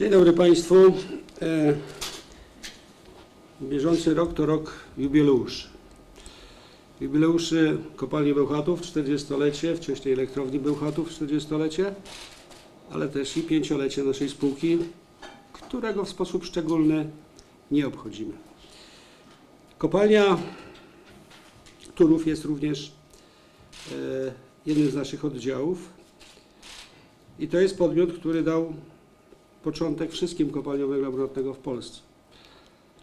Dzień dobry Państwu. E, Bieżący rok to rok jubileuszy. Jubileuszy kopalni Bełchatów, 40-lecie, wcześniej elektrowni Bełchatów, 40-lecie, ale też i pięciolecie naszej spółki, którego w sposób szczególny nie obchodzimy. Kopalnia Turów jest również e, jednym z naszych oddziałów i to jest podmiot, który dał początek wszystkim kopalniom węgla brunatnego w Polsce.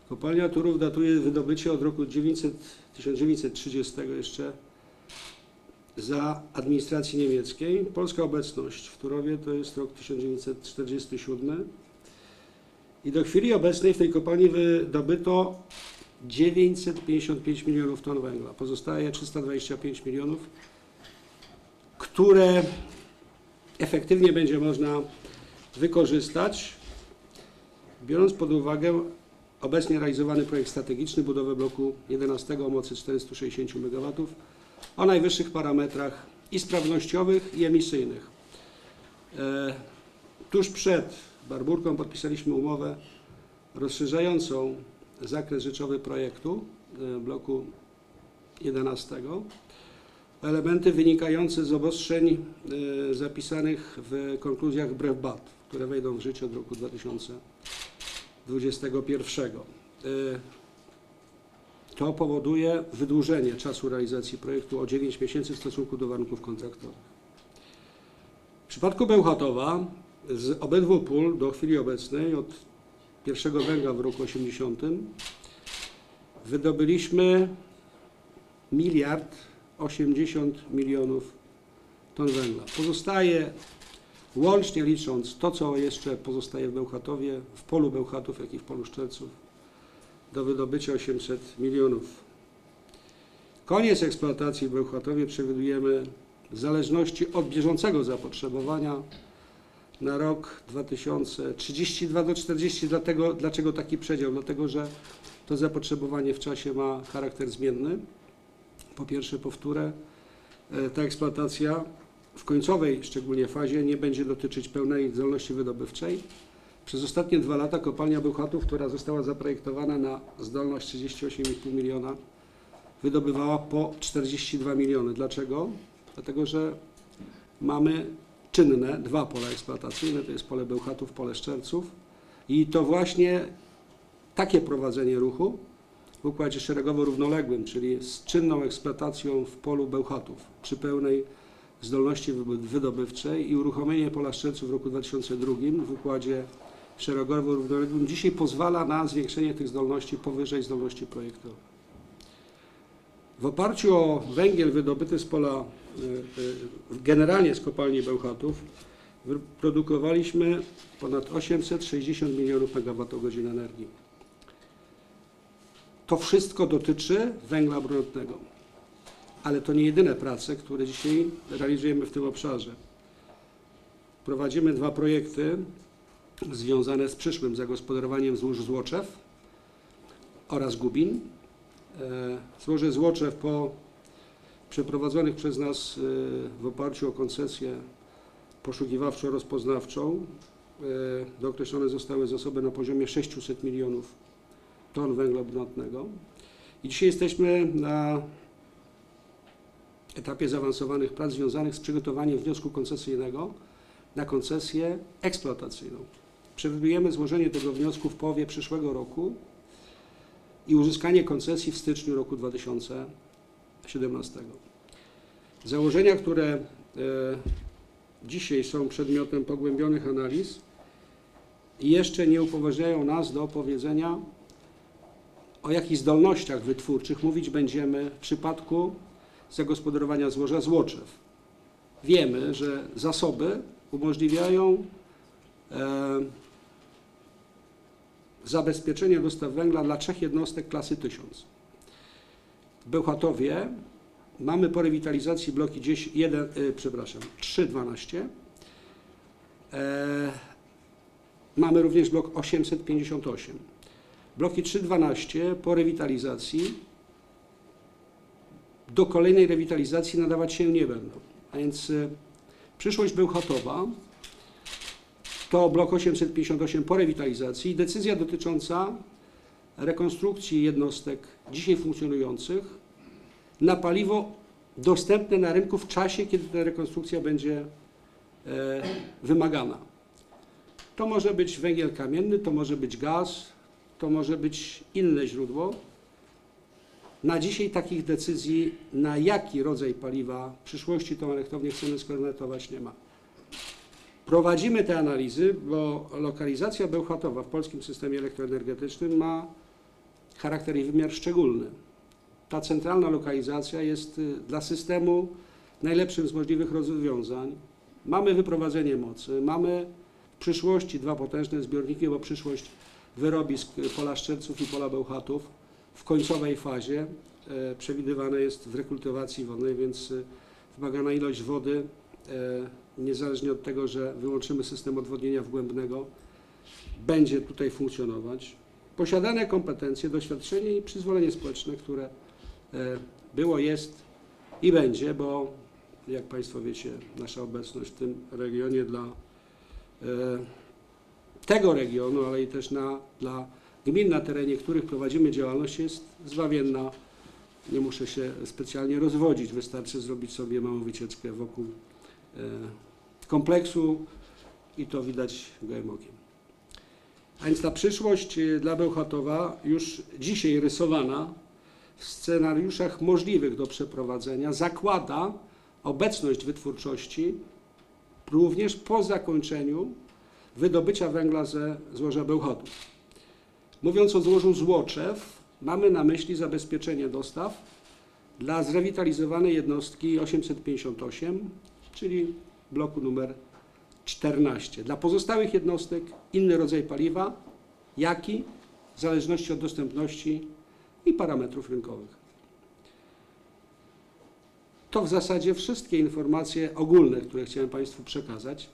Kopalnia Turów datuje wydobycie od roku 900, 1930 jeszcze za administracji niemieckiej. Polska obecność w Turowie to jest rok 1947 i do chwili obecnej w tej kopalni wydobyto 955 milionów ton węgla. Pozostaje 325 milionów, które efektywnie będzie można wykorzystać, biorąc pod uwagę obecnie realizowany projekt strategiczny budowy bloku 11 o mocy 460 MW o najwyższych parametrach i sprawnościowych, i emisyjnych. E, tuż przed Barburką podpisaliśmy umowę rozszerzającą zakres rzeczowy projektu e, bloku 11 elementy wynikające z obostrzeń e, zapisanych w konkluzjach BREF-BAT, które wejdą w życie od roku 2021. E, To powoduje wydłużenie czasu realizacji projektu o 9 miesięcy w stosunku do warunków kontraktowych. W przypadku Bełchatowa z obydwu pól do chwili obecnej od pierwszego węgla w roku 80 wydobyliśmy miliard 80 milionów ton węgla. Pozostaje, łącznie licząc to, co jeszcze pozostaje w Bełchatowie, w polu Bełchatów, jak i w polu Szczelców, do wydobycia 800 milionów. Koniec eksploatacji w Bełchatowie przewidujemy w zależności od bieżącego zapotrzebowania na rok 2032 do 40. Dlatego, dlaczego taki przedział? Dlatego, że to zapotrzebowanie w czasie ma charakter zmienny. Po pierwsze, powtórę, e, ta eksploatacja w końcowej szczególnie fazie nie będzie dotyczyć pełnej zdolności wydobywczej. Przez ostatnie dwa lata kopalnia Bełchatów, która została zaprojektowana na zdolność 38,5 miliona, wydobywała po 42 miliony. Dlaczego? Dlatego, że mamy czynne dwa pola eksploatacyjne, to jest pole Bełchatów, pole Szczerców i to właśnie takie prowadzenie ruchu w układzie szeregowo-równoległym, czyli z czynną eksploatacją w polu Bełchatów przy pełnej zdolności wydobywczej i uruchomienie pola Szczelców w roku 2002 w układzie szeregowo-równoległym dzisiaj pozwala na zwiększenie tych zdolności powyżej zdolności projektowej. W oparciu o węgiel wydobyty z pola, e, e, generalnie z kopalni Bełchatów, wyprodukowaliśmy ponad 860 milionów megawattogodzin energii. To wszystko dotyczy węgla brunatnego. Ale to nie jedyne prace, które dzisiaj realizujemy w tym obszarze. Prowadzimy dwa projekty związane z przyszłym zagospodarowaniem złóż Złoczew oraz Gubin. E, Złoże Złoczew po przeprowadzonych przez nas e, w oparciu o koncesję poszukiwawczo-rozpoznawczą e, dookreślone zostały zasoby na poziomie 600 milionów ton węgla brunatnego. I dzisiaj jesteśmy na etapie zaawansowanych prac związanych z przygotowaniem wniosku koncesyjnego na koncesję eksploatacyjną. Przewidujemy złożenie tego wniosku w połowie przyszłego roku i uzyskanie koncesji w styczniu roku 2017. Założenia, które e, dzisiaj są przedmiotem pogłębionych analiz, jeszcze nie upoważniają nas do powiedzenia, o jakich zdolnościach wytwórczych mówić będziemy w przypadku zagospodarowania złoża Złoczew. Wiemy, że zasoby umożliwiają e, zabezpieczenie dostaw węgla dla trzech jednostek klasy 1000. W Bełchatowie mamy po rewitalizacji bloki 10, 1, e, przepraszam, 312. E, mamy również blok 858. Bloki 312 po rewitalizacji do kolejnej rewitalizacji nadawać się nie będą. A więc e, przyszłość Bełchatowa to blok 858 po rewitalizacji. Decyzja dotycząca rekonstrukcji jednostek dzisiaj funkcjonujących na paliwo dostępne na rynku w czasie, kiedy ta rekonstrukcja będzie e, wymagana. To może być węgiel kamienny, to może być gaz, to może być inne źródło. Na dzisiaj takich decyzji, na jaki rodzaj paliwa w przyszłości tą elektrownię chcemy skonwertować, nie ma. Prowadzimy te analizy, bo lokalizacja Bełchatowa w polskim systemie elektroenergetycznym ma charakter i wymiar szczególny. Ta centralna lokalizacja jest y, dla systemu najlepszym z możliwych rozwiązań. Mamy wyprowadzenie mocy, mamy w przyszłości dwa potężne zbiorniki, bo przyszłość wyrobisk pola Szczerców i pola Bełchatów w końcowej fazie e, przewidywane jest w rekultywacji wodnej, więc e, wymagana ilość wody, e, niezależnie od tego, że wyłączymy system odwodnienia wgłębnego, będzie tutaj funkcjonować. Posiadane kompetencje, doświadczenie i przyzwolenie społeczne, które było, jest i będzie, bo jak Państwo wiecie, nasza obecność w tym regionie dla tego regionu, ale i też na, dla gmin, na terenie których prowadzimy działalność, jest zbawienna. Nie muszę się specjalnie rozwodzić, wystarczy zrobić sobie małą wycieczkę wokół e, kompleksu i to widać gołym okiem. A więc ta przyszłość e, dla Bełchatowa już dzisiaj rysowana w scenariuszach możliwych do przeprowadzenia zakłada obecność wytwórczości również po zakończeniu wydobycia węgla ze złoża Bełchatów. Mówiąc o złożu Złoczew, mamy na myśli zabezpieczenie dostaw dla zrewitalizowanej jednostki 858, czyli bloku numer 14. Dla pozostałych jednostek inny rodzaj paliwa, jaki w zależności od dostępności i parametrów rynkowych. To w zasadzie wszystkie informacje ogólne, które chciałem Państwu przekazać.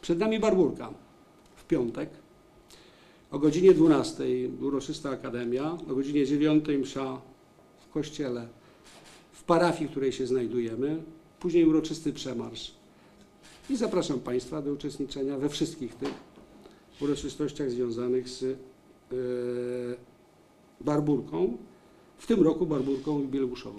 Przed nami Barburka w piątek. O godzinie 12 uroczysta akademia, o godzinie 9 msza w kościele, w parafii, w której się znajdujemy, później uroczysty przemarsz. I zapraszam Państwa do uczestniczenia we wszystkich tych uroczystościach związanych z e, Barburką, w tym roku Barburką jubileuszową.